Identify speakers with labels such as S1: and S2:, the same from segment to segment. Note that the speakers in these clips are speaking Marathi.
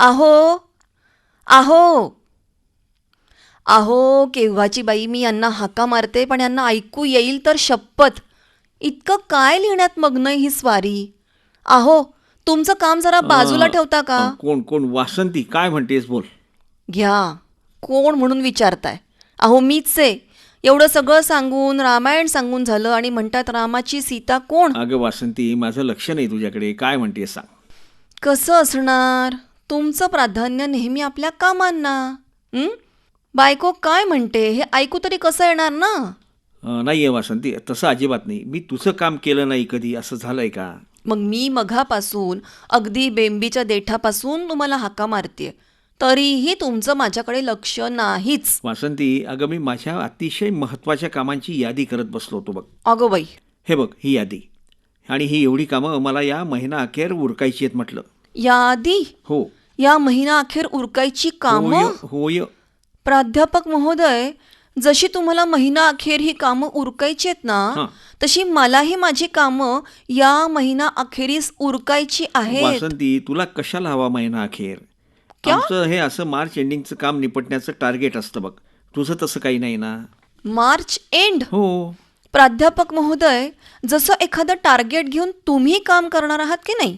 S1: आहो आहो आहो केव्हाची बाई मी यांना हाका मारते पण यांना ऐकू येईल तर शपथ. इतकं काय लिहिण्यात मग्न ही स्वारी? आहो तुमचं काम जरा बाजूला ठेवता का?
S2: कोण कोण? वासंती काय म्हणतेस बोल.
S1: घ्या. कोण म्हणून विचारताय? अहो मीच आहे. एवढं सगळं सांगून रामायण सांगून झालं आणि म्हणतात रामाची सीता कोण?
S2: अगं वासंती माझं लक्ष नाही तुझ्याकडे. काय म्हणतेस सांग.
S1: कसं असणार? तुमचं प्राधान्य नेहमी आपल्या कामांना. हं? बायको काय म्हणते? हे ऐकू तरी कसं येणार ना?
S2: अं, नाही आहे वासंती तसं अजिबात नाही. मी तुझं काम केलं नाही कधी. असं झालंय का?
S1: मग मी मघापासून अगदी बेंबीच्या देठापासून तुम्हाला हाका मारते तरीही तुमचं माझ्याकडे लक्ष नाहीच.
S2: वासंती अगं मी माझ्या अतिशय महत्त्वाच्या कामांची यादी करत बसलो होतो बघ.
S1: अगो बाई.
S2: हे बघ ही यादी. आणि ही एवढी कामं मला या महिना अखेर उरकायची आहेत म्हटलं.
S1: यादी?
S2: हो.
S1: या महिना अखेर उरकायची
S2: होय
S1: कामं?
S2: होय
S1: प्राध्यापक महोदय जशी तुम्हाला महिना अखेर ही कामं उरकायची आहेत
S2: हां.
S1: ना तशी मलाही माझी कामं या महिना अखेरीस उरकायची आहेत.
S2: वासंती तुला कशाला हवा महिना अखेर?
S1: क्या?
S2: आमचं हे असं मार्च एंडिंगचं काम निपटण्याचं टार्गेट असतं बघ. तुझं तसं काही नाही ना?
S1: March end?
S2: हो.
S1: प्राध्यापक महोदय जसं एखादं टार्गेट घेऊन तुम्ही काम करणार आहात की नाही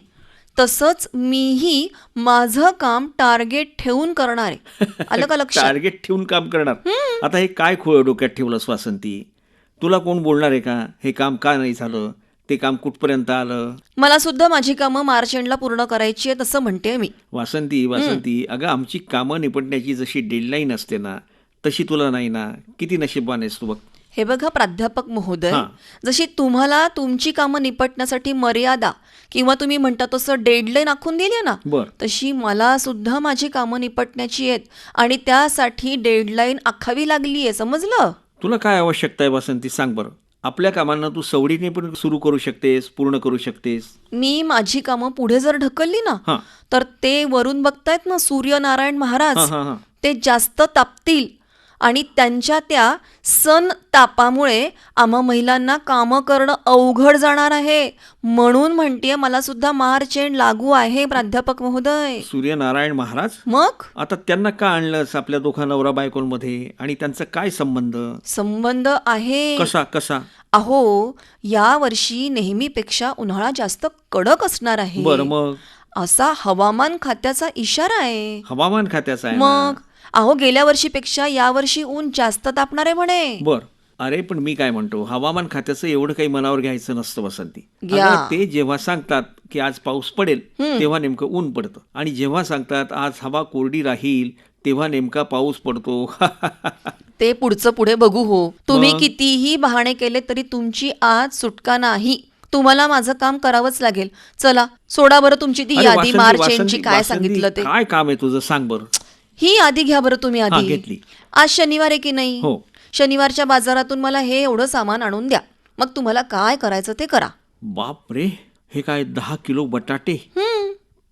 S1: तसंच मीही माझं काम टार्गेट ठेवून करणार आहे. आलं का लक्षात?
S2: टार्गेट ठेवून काम करणार? आता हे काय खोळ डोक्यात ठेवलंस वासंती तुला कोण बोलणार आहे का? हे काम का नाही झालं? ते काम कुठपर्यंत आलं?
S1: मला सुद्धा माझी कामं मार्च एंडला पूर्ण करायची आहेत असं म्हणते मी.
S2: वासंती वासंती अगं आमची कामं निपटण्याची जशी डेडलाईन असते ना तशी तुला नाही ना? किती नशीबवान आहेस तू बघ.
S1: हे बघा प्राध्यापक महोदय. जशी तुम्हाला तुमची कामं निपटण्यासाठी मर्यादा किंवा तुम्ही म्हणता तसं डेडलाईन आखून दिली ना तशी मला सुद्धा माझी कामं निपटण्याची आहेत आणि त्यासाठी डेडलाईन आखावी लागली आहे समजलं?
S2: तुला काय आवश्यकता आहे वासंती? सांग बरं. आपल्या कामांना तू सवडीने पण सुरू करू शकतेस पूर्ण करू शकतेस.
S1: मी माझी कामं पुढे जर ढकलली ना तर ते वरून बघतायत ना सूर्यनारायण महाराज.
S2: हां हां हां.
S1: ते जास्त तापतील. आणि त्यांच्या त्या सन तापामुळे आम्हा महिलांना कामं करणं अवघड जाणार आहे. म्हणून म्हणतेय मला सुद्धा मार्च एंड लागू आहे प्राध्यापक महोदय.
S2: सूर्यनारायण महाराज?
S1: मग?
S2: आता त्यांना का आणलंस आपल्या दोघा नवरा बायकोंमध्ये? आणि त्यांचा काय संबंध?
S1: संबंध आहे.
S2: कसा कसा?
S1: अहो या वर्षी नेहमीपेक्षा उन्हाळा जास्त कडक असणार आहे.
S2: बरं मग?
S1: असा हवामान खात्याचा इशारा आहे.
S2: हवामान खात्याचा आहे ना.
S1: मग? अहो गेल्या वर्षीपेक्षा या वर्षी ऊन जास्त तापणार आहे म्हणे.
S2: बर. अरे पण मी काय म्हणतो हवामान खात्याचं एवढं काही मनावर घ्यायचं नसतं वसंती.
S1: घ्या.
S2: अगं, ते जेव्हा सांगतात की आज पाऊस पडेल तेव्हा नेमकं ऊन पडतं. आणि जेव्हा सांगतात आज हवा कोरडी राहील तेव्हा नेमका पाऊस पडतो.
S1: ते पुढचं पुढे बघू हो. तुम्ही? कितीही बहाणे केले तरी तुमची आज सुटका नाही. तुम्हाला माझं काम करावंच लागेल. चला सोडा बरं तुमची ती
S2: अरे
S1: यादी
S2: वासंती,
S1: मार्च
S2: वासंती,
S1: एंडची काय
S2: वासंती,
S1: सांगितलं ते.
S2: काय काम आहे तुझं? सांग बरं.
S1: ही यादी घ्या बरं तुम्ही
S2: हा,
S1: आधी
S2: घेतली.
S1: आज शनिवार आहे की नाही?
S2: हो.
S1: शनिवारच्या बाजारातून मला हे एवढं सामान आणून द्या. मग तुम्हाला काय करायचं ते करा.
S2: बाप रे हे काय दहा किलो बटाटे?
S1: हम्म.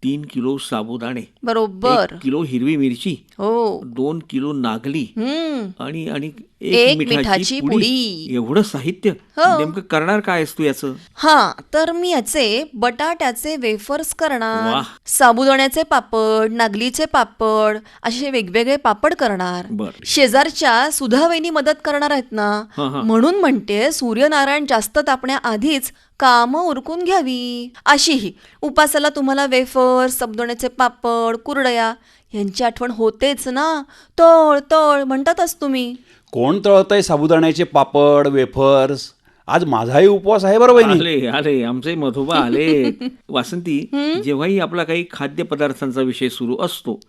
S2: तीन किलो साबुदाणे
S1: बरोबर.
S2: किलो हिरवी मिरची
S1: हो.
S2: दोन किलो नागली आणि आणि
S1: एक मिठाची पुडी.
S2: एवढं साहित्य.
S1: हो.
S2: नेमकं करणार काय आहेस तू याचं?
S1: हा तर मी याचे बटाट्याचे वेफर्स करणार. साबुदाण्याचे पापड नागलीचे पापड असे वेगवेगळे पापड करणार. शेजारच्या सुधावहिनी मदत करणार आहेत ना. म्हणून म्हणते सूर्यनारायण जास्त तापण्याआधीच कामं उरकून घ्यावी. अशीही उपासाला तुम्हाला वेफर्स साबुदाण्याचे पापड कुरडया यांची आठवण होतेच ना? तळ तळ म्हणतातच तुम्ही.
S3: कोण तळतंय साबुदाण्याचे पापड वेफर्स? आज माझाही उपवास आहे बरं बहिणी.
S2: आले आले आमचे मधोबा आले. वासंती जेव्हाही आपला काही खाद्यपदार्थांचा विषय सुरू असतो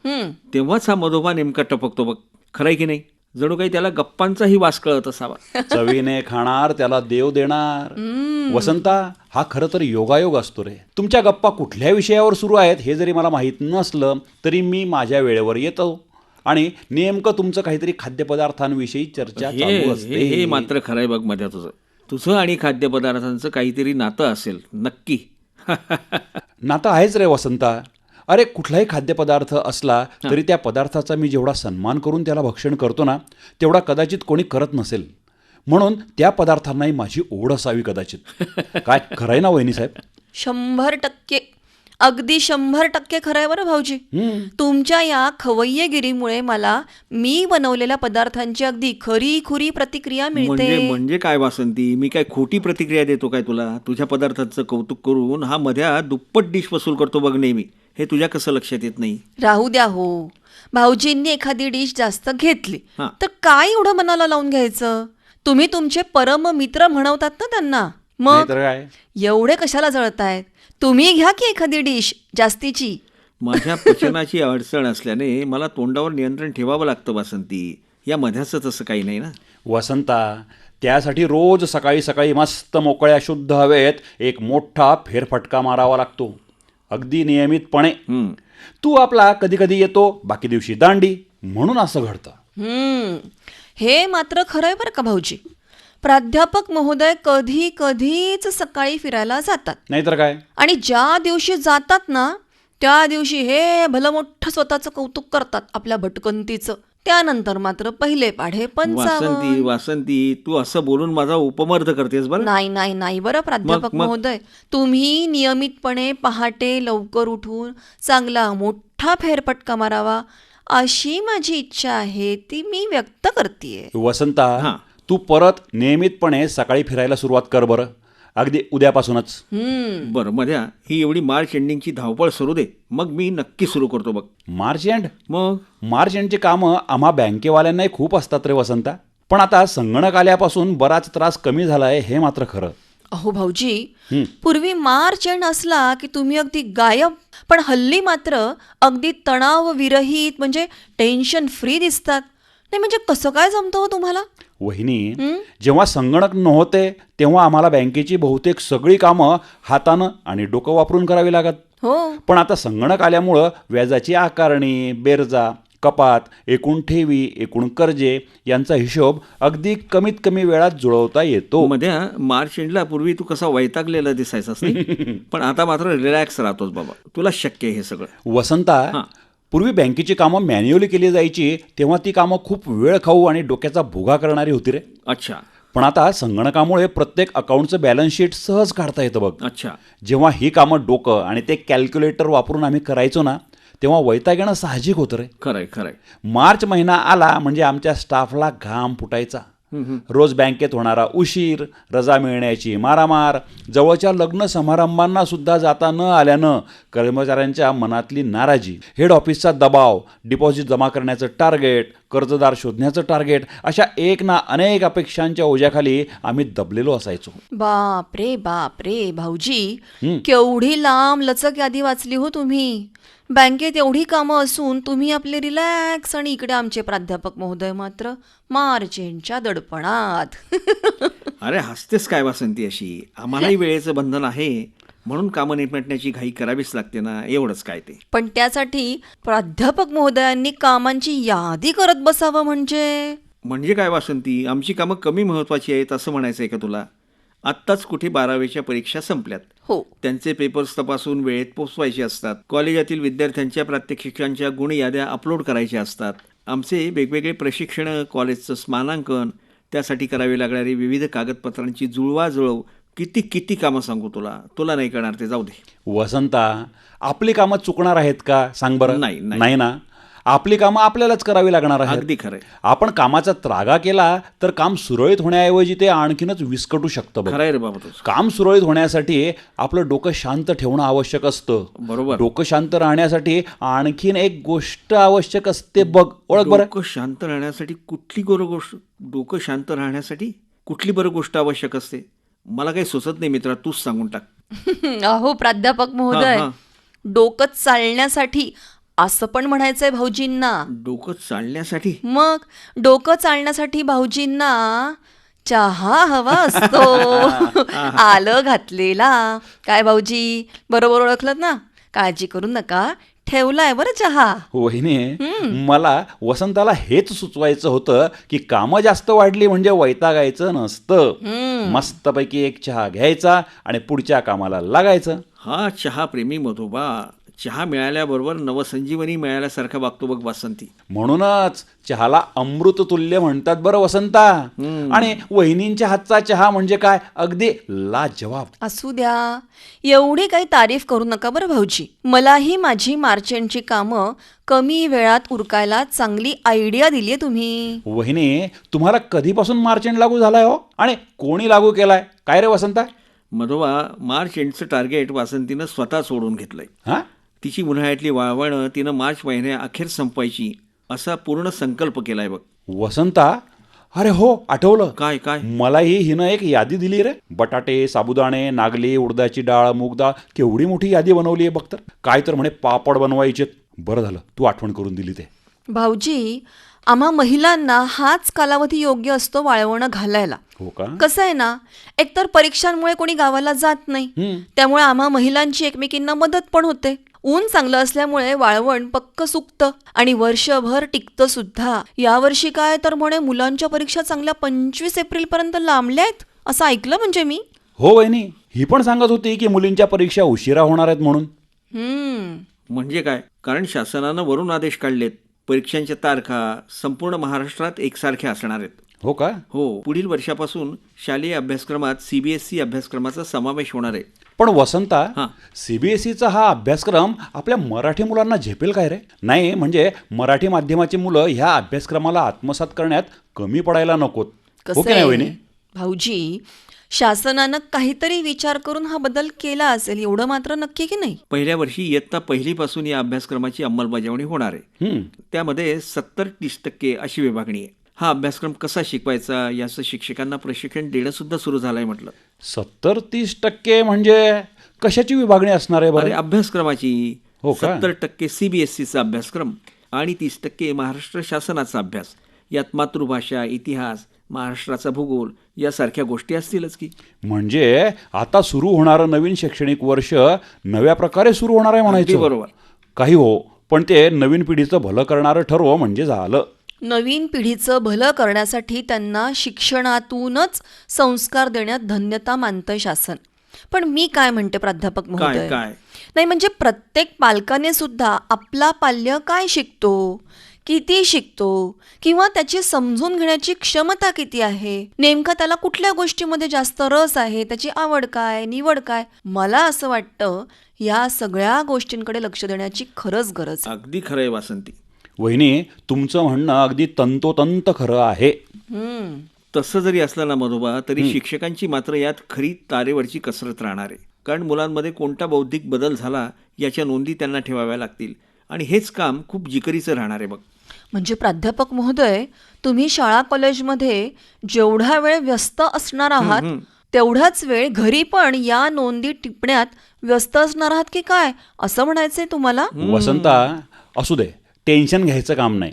S2: तेव्हाच हा मधोबा नेमका टपकतो बघ. खरंय की नाही? जणू काही त्याला गप्पांचाही वास कळत असावा.
S3: चवीने खाणार त्याला देव देणार. वसंता हा खरं तर योगायोग असतो रे. तुमच्या गप्पा कुठल्या विषयावर सुरू आहेत हे जरी मला माहीत नसलं तरी मी माझ्या वेळेवर येतो. आणि नेमकं तुमचं काहीतरी खाद्यपदार्थांविषयी चर्चा चालू असते.
S2: हे मात्र खरंय बघमध्ये तुझं. तुझं आणि खाद्यपदार्थांचं काहीतरी नातं असेल नक्की.
S3: नातं आहेच रे वसंता. अरे कुठलाही खाद्यपदार्थ असला तरी त्या पदार्थाचा मी जेवढा सन्मान करून त्याला भक्षण करतो ना तेवढा कदाचित कोणी करत नसेल. म्हणून त्या पदार्थांनाही माझी ओढ असावी कदाचित. काय खरंय ना वहिनी साहेब?
S1: शंभर टक्के. अगदी शंभर टक्के खरं आहे बरं भाऊजी. तुमच्या या खवय्यगिरीमुळे मला मी बनवलेल्या पदार्थांची अगदी खरी खुरी प्रतिक्रिया
S2: म्हणजे
S1: मिळते
S2: म्हणजे काय वासंती? मी काय खोटी प्रतिक्रिया देतो काय तुला? तुझ्या पदार्थाचं कौतुक करून हा मध्या दुप्पट डिश वसूल करतो बघ नेहमी. हे तुझ्या कसं लक्षात येत नाही?
S1: राहू द्या हो. भाऊजींनी एखादी डिश जास्त घेतली
S2: हा.
S1: तर काय एवढं मनाला लावून घ्यायचं? तुम्ही तुमचे परम मित्र म्हणवतात ना त्यांना. मग
S3: काय?
S1: एवढे कशाला जळतायत? तुम्ही घ्या की एखादी डिश जास्तीची.
S2: माझ्या पचनाची अडचण असल्याने मला तोंडावर नियंत्रण ठेवावं लागतं वासंती. या मध्याचं तसं काही नाही ना?
S3: वसंता त्यासाठी रोज सकाळी सकाळी मस्त मोकळ्या शुद्ध हवेत एक मोठा फेरफटका मारावा लागतो. अगदी नियमितपणे. तू आपला कधी कधी येतो बाकी दिवशी दांडी म्हणून असं घडतं.
S1: हम्म. हे मात्र खरं आहे बरं का भाऊजी. प्राध्यापक महोदय कधी कधीच सकाळी फिरायला जातात.
S3: नाहीतर काय?
S1: आणि ज्या दिवशी जातात ना त्या दिवशी हे भलं मोठं स्वतःचं कौतुक करतात आपल्या भटकंतीचं. त्यानंतर मात्र पहिले पाढे पंचावन्न
S2: वासंती वासंती तू असं बोलून माझा उपमर्थ करतेस बरं
S1: नाही नाही नाही बरं प्राध्यापक
S2: मग?
S1: महोदय तुम्ही नियमितपणे पहाटे लवकर उठून चांगला मोठा फेरफटका मारावा अशी माझी इच्छा आहे ती मी व्यक्त करते
S3: वसंता
S2: हां.
S3: तू परत नियमितपणे सकाळी फिरायला सुरुवात कर बरं अगदी उद्यापासूनच.
S2: बरं मध्या ही एवढी मार्च एंडिंगची धावपळ सुरू दे. मग मी नक्की सुरू करतो बघ.
S3: मार्च एंड
S2: मग?
S3: मार्च एंडची कामं आम्हा बँकेवाल्यांनाही खूप असतात रे वसंता. पण आता संगणक आल्यापासून बराच त्रास कमी झाला आहे हे मात्र खरं.
S1: अहो भाऊजी. पूर्वी मार्च एंड असला की तुम्ही अगदी गायब. पण हल्ली मात्र अगदी तणाव विरहित म्हणजे टेन्शन फ्री दिसतात. नाही म्हणजे कसं काय जमतं हो तुम्हाला?
S3: वहिनी जेव्हा संगणक नव्हते तेव्हा आम्हाला बँकेची बहुतेक सगळी कामं हातानं आणि डोकं वापरून करावी लागत.
S1: हो.
S3: पण आता संगणक आल्यामुळं व्याजाची आकारणी बेरजा कपात एकूण ठेवी एकूण कर्जे यांचा हिशोब अगदी कमीत कमी वेळात जुळवता येतो.
S2: मध्ये मार्च एंडला पूर्वी तू कसा वैतागलेला दिसायचास नाही? पण आता मात्र रिलॅक्स राहतोस बाबा. तुला शक्य आहे हे सगळं.
S3: वसंता
S2: हां.
S3: पूर्वी बँकेची कामं मॅन्युअली केली जायची तेव्हा ती कामं खूप वेळ खाऊ आणि डोक्याचा भुगा करणारी होती रे.
S2: अच्छा.
S3: पण आता संगणकामुळे प्रत्येक अकाउंटचं बॅलन्स शीट सहज काढता येतं बघ.
S2: अच्छा.
S3: जेव्हा ही कामं डोकं आणि ते कॅल्क्युलेटर वापरून आम्ही करायचो ना तेव्हा वैताग येणं साहजिक होतं रे.
S2: खरंय खरंय.
S3: मार्च महिना आला म्हणजे आमच्या स्टाफला घाम फुटायचा. रोज बँकेत होणारा उशीर रजा मिळण्याची मारामार जवळच्या लग्न समारंभांना सुद्धा जाता न आल्यानं कर्मचाऱ्यांच्या मनातली नाराजी. हेड ऑफिसचा दबाव डिपॉझिट जमा करण्याचं टार्गेट कर्जदार शोधण्याचं टार्गेट अशा एक ना अनेक अपेक्षांच्या ओझ्याखाली आम्ही दबलेलो असायचो.
S1: बाप रे बाप रे भाऊजी केवढी लांब लचक यादी वाचली हो तुम्ही. बँकेत एवढी कामं असून तुम्ही आपले रिलॅक्स आणि इकडे आमचे प्राध्यापक महोदय मात्र मार्चेंटच्या दडपणात.
S2: अरे हसतेस काय वासंती अशी. आम्हालाही वेळेचं बंधन आहे. म्हणून कामं निपटण्याची घाई करावीच लागते ना एवढंच काय ते.
S1: पण त्यासाठी प्राध्यापक महोदयांनी कामांची यादी करत बसावं म्हणजे?
S2: म्हणजे काय वासंती? आमची कामं कमी महत्वाची आहेत असं म्हणायचं आहे का तुला? आत्ताच कुठे बारावीच्या परीक्षा संपल्यात.
S1: हो.
S2: त्यांचे पेपर्स तपासून वेळेत पोचवायचे असतात. कॉलेजातील विद्यार्थ्यांच्या प्रात्यक्षिकांच्या गुण याद्या अपलोड करायच्या असतात. आमचे वेगवेगळे प्रशिक्षण कॉलेजचं स्मानांकन त्यासाठी करावी लागणारी विविध कागदपत्रांची जुळवाजुळव किती किती कामं सांगू तुला? तुला नाही कळणार ते जाऊ दे.
S3: वसंता आपली कामं चुकणार आहेत का? सांग बरं.
S2: नाही, नाही.
S3: नाही ना? आपली कामं आपल्यालाच करावी लागणार आहेत.
S2: अगदी खरंय
S3: आपण कामाचा त्रागा केला तर काम सुरळीत होण्याऐवजी ते आणखीनच विस्कटू शकतं बघ.
S2: खरंय रे बाबा तुझं.
S3: काम सुरळीत होण्यासाठी आपलं डोकं शांत ठेवणं आवश्यक असतं.
S2: बरोबर.
S3: डोकं शांत राहण्यासाठी आणखीन एक गोष्ट आवश्यक असते बघ. ओळख बरं.
S2: डोकं शांत राहण्यासाठी कुठली बरं गोष्ट डोकं शांत राहण्यासाठी कुठली बरं गोष्ट आवश्यक असते? मला काही सुचत नाही मित्रा तूच सांगून टाक.
S1: अहो प्राध्यापक महोदय. डोकं चालण्यासाठी असं पण म्हणायचंय भाऊजींना.
S2: डोकं चालण्यासाठी?
S1: मग डोकं चालण्यासाठी भाऊजींना चहा हवा असतो. आलं घातलेला. काय भाऊजी बरोबर ओळखलं ना? काळजी करू नका. ठेवलाय बरं चहा.
S3: वहिनी मला वसंताला हेच सुचवायचं होतं की कामं जास्त वाढली म्हणजे वैतागायचं नसतं. मस्तपैकी एक चहा घ्यायचा आणि पुढच्या कामाला लागायचं.
S2: हा चहा प्रेमी मधोबा. चहा मिळाल्याबरोबर नवसंजीवनी मिळाल्यासारखा वागतो बघ वासंती.
S3: म्हणूनच चहाला अमृत तुल्य म्हणतात बरं वसंता. आणि वहिनींच्या हातचा चहा म्हणजे काय? अगदी लाजवाब.
S1: असू द्या. एवढी काही तारीफ करू नका बरं भाऊजी. मलाही माझी मार्चंटची कामं कमी वेळात उरकायला चांगली आयडिया दिली आहे तुम्ही.
S3: वहिनी तुम्हाला कधीपासून मार्चंट लागू झालाय हो? आणि कोणी लागू केलाय? काय रे वसंता?
S2: मधोबा मार्च एंडचं टार्गेट वासंतीनं स्वतः सोडून घेतलंय.
S3: हा?
S2: तिची उन्हाळ्यातली वाळवणं तिनं मार्च महिन्या अखेर संपवायची असा पूर्ण संकल्प केलाय बघ.
S3: वसंता अरे हो आठवलं.
S2: काय काय?
S3: मलाही हिनं एक यादी दिली रे. बटाटे साबुदाणे नागली उडदाची डाळ मूग डाळ केवढी मोठी यादी बनवली आहे बघ तर. काय तर म्हणे पापड बनवायचे बरं झालं तू आठवण करून दिली ते.
S1: भाऊजी आम्हा महिलांना हाच कालावधी योग्य असतो वाळवणं घालायला.
S3: हो का?
S1: कसं आहे ना एकतर परीक्षांमुळे कोणी गावाला जात नाही. त्यामुळे आम्हा महिलांची एकमेकींना मदत पण होते. ऊन चांगलं असल्यामुळे वाळवण पक्क सुकतं आणि वर्षभर टिकतं सुद्धा. यावर्षी काय तर म्हणे मुलांच्या परीक्षा चांगल्या पंचवीस एप्रिल पर्यंत लांबल्या आहेत असं ऐकलं म्हणजे मी.
S3: हो वहिनी ही पण सांगत होती की मुलींच्या परीक्षा उशिरा होणार आहेत म्हणून.
S2: म्हणजे काय? कारण शासनानं वरून आदेश काढलेत परीक्षांच्या तारखा संपूर्ण महाराष्ट्रात एकसारख्या असणार आहेत.
S3: हो का?
S2: हो पुढील वर्षापासून शालेय अभ्यासक्रमात सीबीएसई अभ्यासक्रमाचा समावेश होणार आहे.
S3: पण वसंता
S2: हां.
S3: सीबीएसईचा हा अभ्यासक्रम आपल्या मराठी मुलांना झेपेल काय रे? नाही म्हणजे मराठी माध्यमाची मुलं ह्या अभ्यासक्रमाला आत्मसात करण्यात कमी पडायला नकोत. हो नाही वहिनी?
S1: भाऊजी शासनानं काहीतरी विचार करून हा बदल केला असेल एवढं मात्र नक्की की नाही?
S2: पहिल्या वर्षी इयत्ता पहिलीपासून या अभ्यासक्रमाची अंमलबजावणी होणार आहे. त्यामध्ये सत्तर तीस टक्के अशी विभागणी आहे. हा अभ्यासक्रम कसा शिकवायचा? याचं शिक्षकांना प्रशिक्षण देणं सुद्धा सुरू झालंय म्हटलं.
S3: सत्तर तीस टक्के म्हणजे कशाची विभागणी असणार आहे
S2: अरे
S3: बरं
S2: अभ्यासक्रमाची.
S3: हो का?
S2: सत्तर टक्के सीबीएसईचा अभ्यासक्रम आणि तीस टक्के महाराष्ट्र शासनाचा अभ्यास. यात मातृभाषा इतिहास महाराष्ट्राचा भूगोल यासारख्या गोष्टी असतीलच की.
S3: म्हणजे आता सुरू होणारं नवीन शैक्षणिक वर्ष नव्या प्रकारे सुरू होणार आहे
S2: अगदी
S3: म्हणायचं
S2: बरोबर.
S3: काही हो पण ते नवीन पिढीचं भलं करणारं ठरवं म्हणजे झालं.
S1: नवीन पिढीचं भलं करण्यासाठी त्यांना शिक्षणातूनच संस्कार देण्यात धन्यता मानतंय शासन. पण मी काय म्हणते प्राध्यापक महोदय? नाही म्हणजे प्रत्येक पालकाने सुद्धा आपला पाल्य काय शिकतो? किती शिकतो? किंवा त्याची समजून घेण्याची क्षमता किती आहे? नेमका त्याला कुठल्या गोष्टीमध्ये जास्त रस आहे? त्याची आवड काय? निवड काय? मला असं वाटतं या सगळ्या गोष्टींकडे लक्ष देण्याची खरंच गरज आहे.
S2: अगदी खरंय वासंती.
S3: वहिनी तुमचं म्हणणं अगदी तंतोतंत खरं आहे.
S1: हम्म.
S2: तसं जरी असलं ना मधोबा तरी शिक्षकांची मात्र यात खरी तारेवरची कसरत राहणार आहे. कारण मुलांमध्ये कोणता बौद्धिक बदल झाला याच्या नोंदी त्यांना ठेवाव्या लागतील. आणि हेच काम खूप जिकरीचं राहणार आहे बघ.
S1: म्हणजे प्राध्यापक महोदय तुम्ही शाळा कॉलेजमध्ये जेवढा वेळ व्यस्त असणार आहात तेवढाच वेळ घरी पण या नोंदी टिपण्यात व्यस्त असणार आहात की काय? असं म्हणायचंय तुम्हाला?
S3: वसंता असू दे. टेन्शन घ्यायचं काम नाही.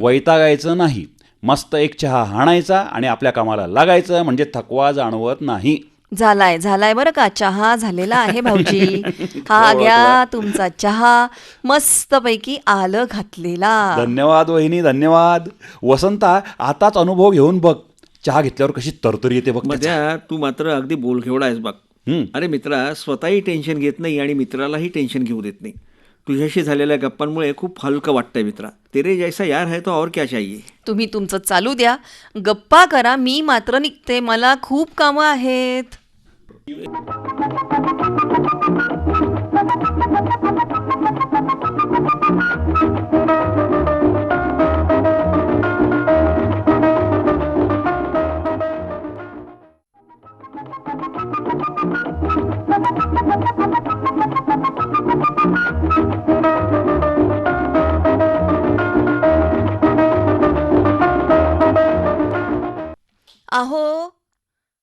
S3: वैतागायचं नाही. मस्त एक चहा हाणायचा आणि आपल्या कामाला लागायचं म्हणजे थकवा जाणवत नाही.
S1: झालाय झालाय बरं का? चहा झालेला आहे भाऊजी. हा घ्या तुमचा चहा. मस्तपैकी आलं घातलेला.
S3: धन्यवाद वहिनी धन्यवाद. वसंता आताच अनुभव घेऊन बघ. चहा घेतल्यावर कशी तरतरी येते बघ.
S2: मध्या तू मात्र अगदी बोलखेवडा आहेस बघ.
S3: हम्म.
S2: अरे मित्रा स्वतःही टेन्शन घेत नाही आणि मित्रालाही टेन्शन घेऊ देत नाही. तुझ्याशी झालेल्या गप्पांमुळे खूप हलकं वाटतंय मित्रा. तेरे जैसा यार है तो और क्या चाहिए?
S1: तुम्ही तुमचं चालू द्या. गप्पा करा मी मात्र निघते. मला खूप कामं आहेत.